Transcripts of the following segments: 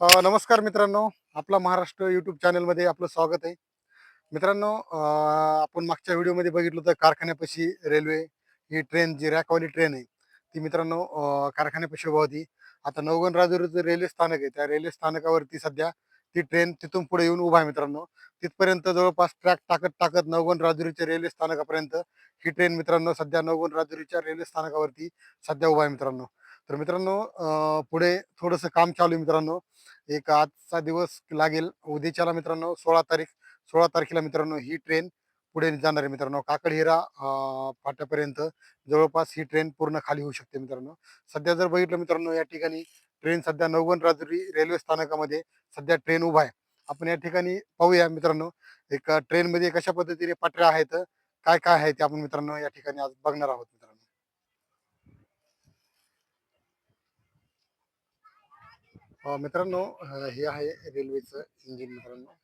नमस्कार मित्रांनो. आपला महाराष्ट्र यूट्यूब चॅनलमध्ये आपलं स्वागत आहे. मित्रांनो आपण मागच्या व्हिडिओमध्ये बघितलं तर कारखान्यापाशी रेल्वे ही ट्रेन जी रॅकवाली ट्रेन आहे ती मित्रांनो कारखान्यापाशी उभा होती. आता नवगण राजुरीचं रेल्वे स्थानक आहे. त्या रेल्वे स्थानकावरती सध्या ती ट्रेन तिथून पुढे येऊन उभा आहे मित्रांनो. तिथपर्यंत जवळपास ट्रॅक टाकत टाकत नवगण राजुरीच्या रेल्वे स्थानकापर्यंत ही ट्रेन मित्रांनो सध्या नवगण राजुरीच्या रेल्वे स्थानकावरती सध्या उभा आहे मित्रांनो. तर मित्रांनो पुढे थोडंसं काम चालू आहे मित्रांनो. एक आजचा दिवस लागेल. उद्याच्याला मित्रांनो सोळा तारीख सोळा तारखेला मित्रांनो ही ट्रेन पुढे जाणार आहे मित्रांनो. काकडहिरा हिरा फाट्यापर्यंत जवळपास ही ट्रेन पूर्ण खाली होऊ शकते मित्रांनो. सध्या जर बघितलं मित्रांनो या ठिकाणी ट्रेन सध्या नवगण राजुरी रेल्वे स्थानकामध्ये सध्या ट्रेन उभा आहे. आपण या ठिकाणी पाहूया मित्रांनो एक ट्रेनमध्ये कशा पद्धतीने पटऱ्या आहेत काय काय आहे ते आपण मित्रांनो या ठिकाणी आज बघणार आहोत. मित्रांनो हे आहे रेल्वेचं इंजिन मित्रांनो.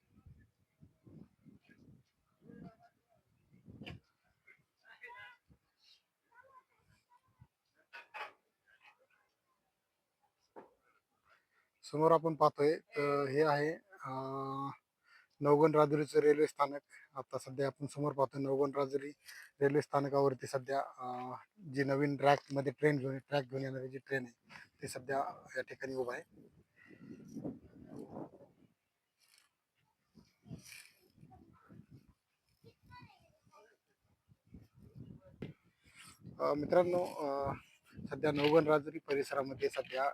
समोर आपण पाहतोय तर हे आहे नवगण राजुरीचं रेल्वे स्थानक. आता सध्या आपण समोर पाहतोय नवगण राजुरी रेल्वे स्थानकावरती सध्या जी नवीन ट्रॅकमध्ये ट्रेन घेऊन ट्रॅक घेऊन येणारी जी ट्रेन आहे ती सध्या या ठिकाणी उभा आहे. मित्रांनो सध्या नवगण राजुरी परिसरामध्ये सध्या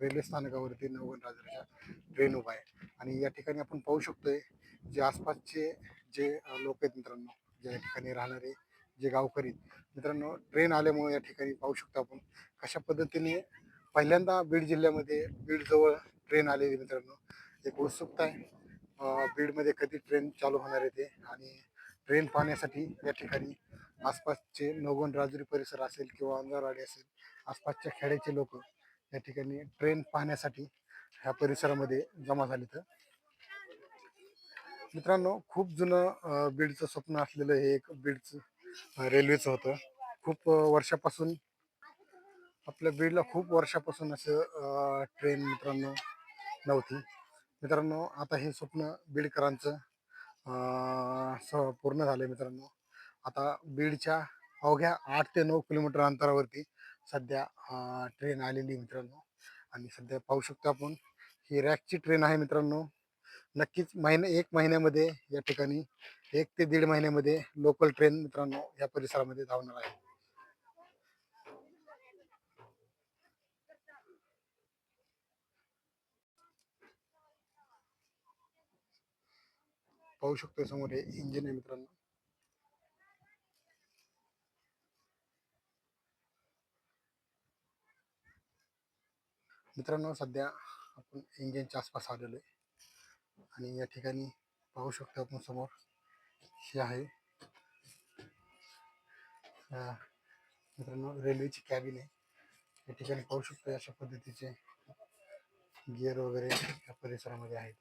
रेल्वे स्थानकावरती नवगण राजुरीच्या ट्रेन उभा आहे आणि या ठिकाणी आपण पाहू शकतोय जे आसपासचे जे लोक आहेत मित्रांनो ज्या ठिकाणी राहणारे जे गावकरी आहेत. मित्रांनो ट्रेन आल्यामुळे या ठिकाणी पाहू शकतो आपण कशा पद्धतीने पहिल्यांदा बीड जिल्ह्यामध्ये बीडजवळ ट्रेन आलेली मित्रांनो. एक उत्सुकता आहे. बीडमध्ये कधी ट्रेन चालू होणार आहे ते आणि ट्रेन पाहण्यासाठी या ठिकाणी आसपासचे नवगण राजुरी परिसर असेल किंवा अंधारवाडी असेल आसपासच्या खेड्याचे लोक या ठिकाणी ट्रेन पाहण्यासाठी ह्या परिसरामध्ये जमा झाले तर. मित्रांनो खूप जुनं बीडचं स्वप्न असलेलं हे एक बीडचं रेल्वेचं होतं. खूप वर्षापासून आपल्या बीडला खूप वर्षापासून असं ट्रेन मित्रांनो नव्हती. मित्रांनो आता हे स्वप्न बीडकरांचं स- पूर्ण झालं मित्रांनो. आता बीडच्या अवघ्या आठ ते नऊ किलोमीटर अंतरावरती सध्या ट्रेन आलेली मित्रांनो. आणि सध्या पाहू शकतो आपण ही रॅकची ट्रेन आहे मित्रांनो. नक्कीच महिने एक महिन्यामध्ये या ठिकाणी एक ते दीड महिन्यामध्ये लोकल ट्रेन मित्रांनो या परिसरामध्ये धावणार आहे. पाहू शकतो समोर हे इंजिन आहे मित्रांनो. मित्रांनो सध्या आपण इंजिनच्या आसपास आलेलो आहे. आणि या ठिकाणी पाहू शकतो आपण समोर हे आहे. मित्रांनो रेल्वेची कॅबिन आहे. या ठिकाणी पाहू शकतो अशा पद्धतीचे गिअर वगैरे या परिसरामध्ये आहेत.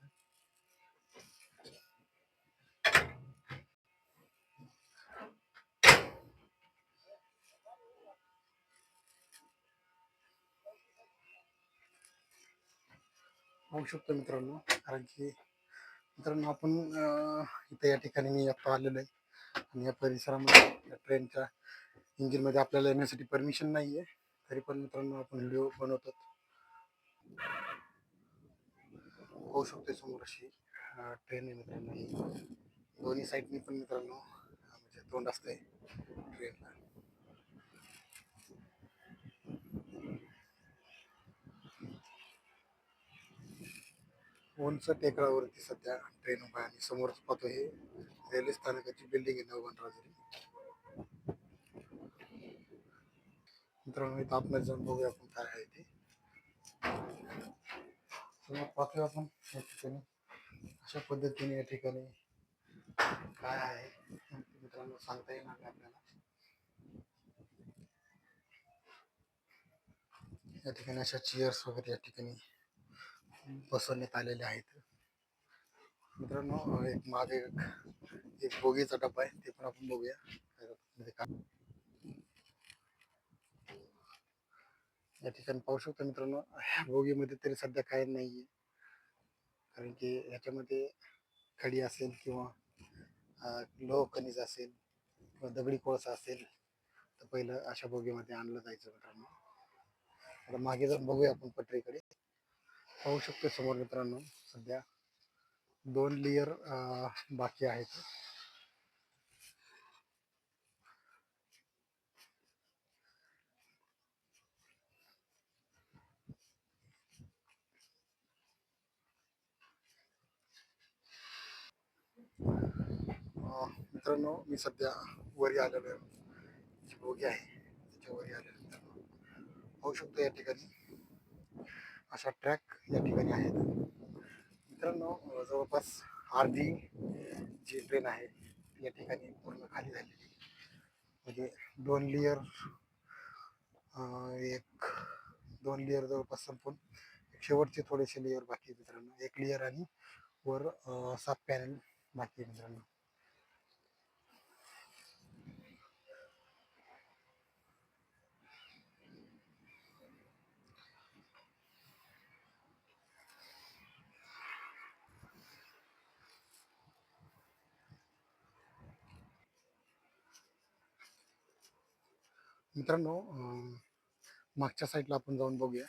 होऊ शकतो मित्रांनो. कारण की मित्रांनो आपण इथं इथे या ठिकाणी मी आत्ता आलेलो आहे. आणि या परिसरामध्ये या ट्रेनच्या इंजिनमध्ये आपल्याला येण्यासाठी परमिशन नाही आहे तरी पण मित्रांनो आपण व्हिडिओ बनवतो. होऊ शकतो समोर अशी ट्रेन आहे मित्रांनो. दोन्ही साईडनी पण मित्रांनो म्हणजे तोंड असतंय ट्रेनला. उंच टेकडावरती सध्या ट्रेन उभा आहे आणि समोरच पाहतो हे रेल्वे स्थानकाची बिल्डिंग आहे नवगण राजुरी. मित्रांनो इथं आपण जाऊन बघूया आपण काय आहे ते. समोर पाहतोय आपण या ठिकाणी. अशा पद्धतीने या ठिकाणी काय आहे मित्रांनो सांगता येणार नाही आपल्याला. या ठिकाणी अशा चेअर्स वगैरे या ठिकाणी बसवण्यात आलेले आहेत. मित्रांनो एक मागे एक बोगीचा डब्बा आहे ते पण आपण बघूया. या ठिकाणी पाहू शकतो मित्रांनो ह्या बोगीमध्ये तरी सध्या काही नाहीये. कारण की याच्यामध्ये खडी असेल किंवा लोह खनिज असेल किंवा दगडी कोळसा असेल तर पहिलं अशा बोगीमध्ये आणलं जायचं मित्रांनो. आता मागे जाऊन बघूया आपण पटरीकडे. पाहू शकतो समोर मित्रांनो सध्या दोन लेयर बाकी आहेत. मित्रांनो मी सध्या वरी आलेलो आहे. जी बोगी आहे त्याच्या वरी आलेलो मित्रांनो पाहू शकतो या ठिकाणी. अशा ट्रॅक या ठिकाणी आहेत मित्रांनो जवळपास अर्धी जी ट्रेन आहे या ठिकाणी पूर्ण खाली झालेली. म्हणजे दोन लेअर एक दोन लेअर जवळपास संपून एक शेवटचे थोडेसे लेअर बाकी आहे मित्रांनो. एक लेअर आणि वर सात पॅनल बाकी आहे मित्रांनो. मित्रांनो मागच्या साईडला आपण जाऊन बघूया.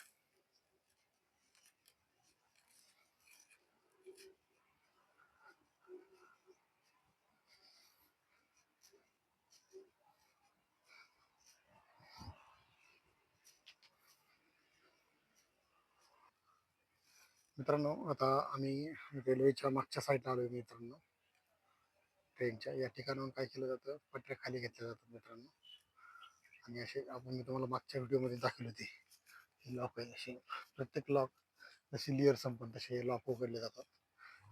मित्रांनो आता आम्ही रेल्वेच्या मागच्या साईडला आलोय मित्रांनो. ट्रेनच्या या ठिकाणाहून काय केलं जातं? पटऱ्या खाली घेतल्या जातात मित्रांनो. आणि असे आपण मी तुम्हाला मागच्या व्हिडिओमध्ये दाखवले होते. हे लॉक आहे. असे प्रत्येक लॉक जसे लिअर संपन तसे लॉक उघडले जातात.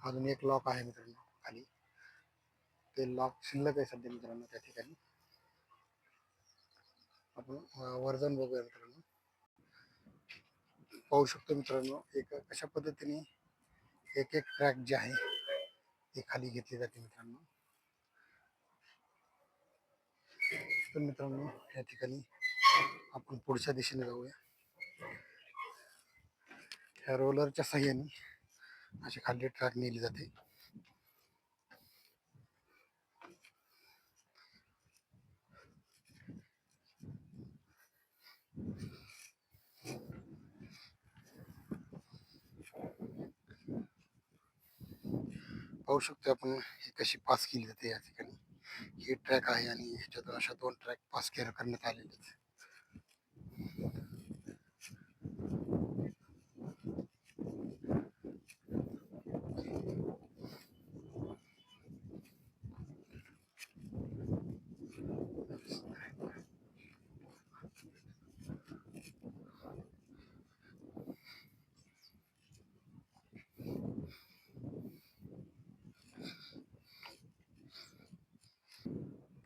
अजून एक लॉक आहे मित्रांनो खाली. ते लॉक शिल्लक आहे सध्या मित्रांनो त्या ठिकाणी. आपण अं, बघूया मित्रांनो. पाहू शकतो मित्रांनो एक कशा पद्धतीने एक एक ट्रॅक जे आहे ते खाली घेतली जाते मित्रांनो. तर मित्रांनो या ठिकाणी आपण पुढच्या दिशेने जाऊया. ह्या रोलरच्या सहाय्याने अशी खाली ट्रॅक नेली जाते. पाहू शकतो आपण ही कशी पास केली जाते या ठिकाणी. ही ट्रॅक आहे आणि ह्याच्यातून अशा दोन ट्रॅक पास केअर करण्यात आलेले आहेत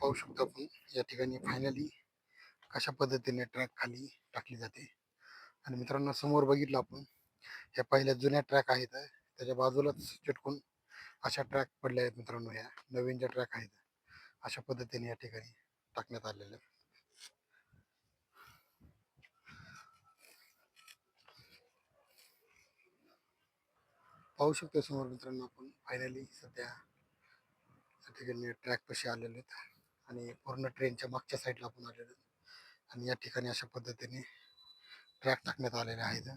पाहू शकतो आपण. या ठिकाणी फायनली कशा पद्धतीने ट्रॅक खाली टाकली जाते. आणि मित्रांनो समोर बघितलं आपण. ह्या पहिल्या जुन्या ट्रॅक आहेत. त्याच्या बाजूलाच चिटकून अशा ट्रॅक पडल्या आहेत मित्रांनो ह्या. नवीन ज्या ट्रॅक आहेत अशा पद्धतीने या ठिकाणी टाकण्यात आलेल्या आहेत. पाहू शकतो समोर मित्रांनो आपण. फायनली सध्या या ठिकाणी ट्रॅक पशी आलेले आहेत. आणि पूर्ण ट्रेनच्या मागच्या साईडला आपण आलेलो आणि या ठिकाणी अशा पद्धतीने ट्रॅक टाकण्यात आलेले आहेत.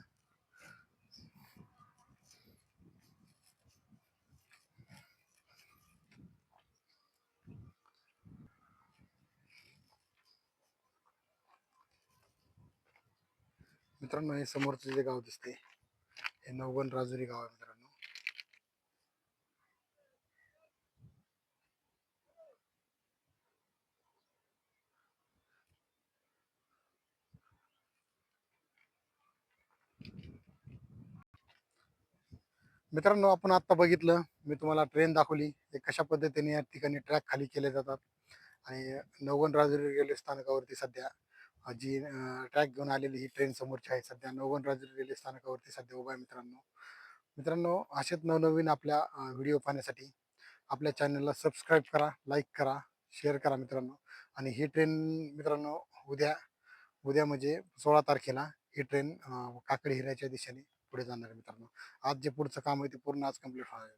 मित्रांनो हे समोरचं जे गाव दिसते हे नवगण राजुरी गाव आहे मित्रांनो. मित्रांनो आपण आत्ता बघितलं मी तुम्हाला ट्रेन दाखवली. ते कशा पद्धतीने या ठिकाणी ट्रॅक खाली केले जातात आणि नवगण राजुरी रेल्वे स्थानकावरती सध्या जी ट्रॅक घेऊन आलेली ही ट्रेन समोरची आहे सध्या नवगण राजुरी रेल्वे स्थानकावरती सध्या उभा आहे मित्रांनो. मित्रांनो असेच नवनवीन आपल्या व्हिडिओ पाहण्यासाठी आपल्या चॅनलला सबस्क्राईब करा लाईक करा शेअर करा मित्रांनो. आणि ही ट्रेन मित्रांनो उद्या उद्या म्हणजे सोळा तारखेला ही ट्रेन काकडी हिऱ्याच्या दिशेने पुढे जाणार आहे मित्रांनो. आज जे पुढचं काम आहे ते पूर्ण आज कंप्लीट होणार आहे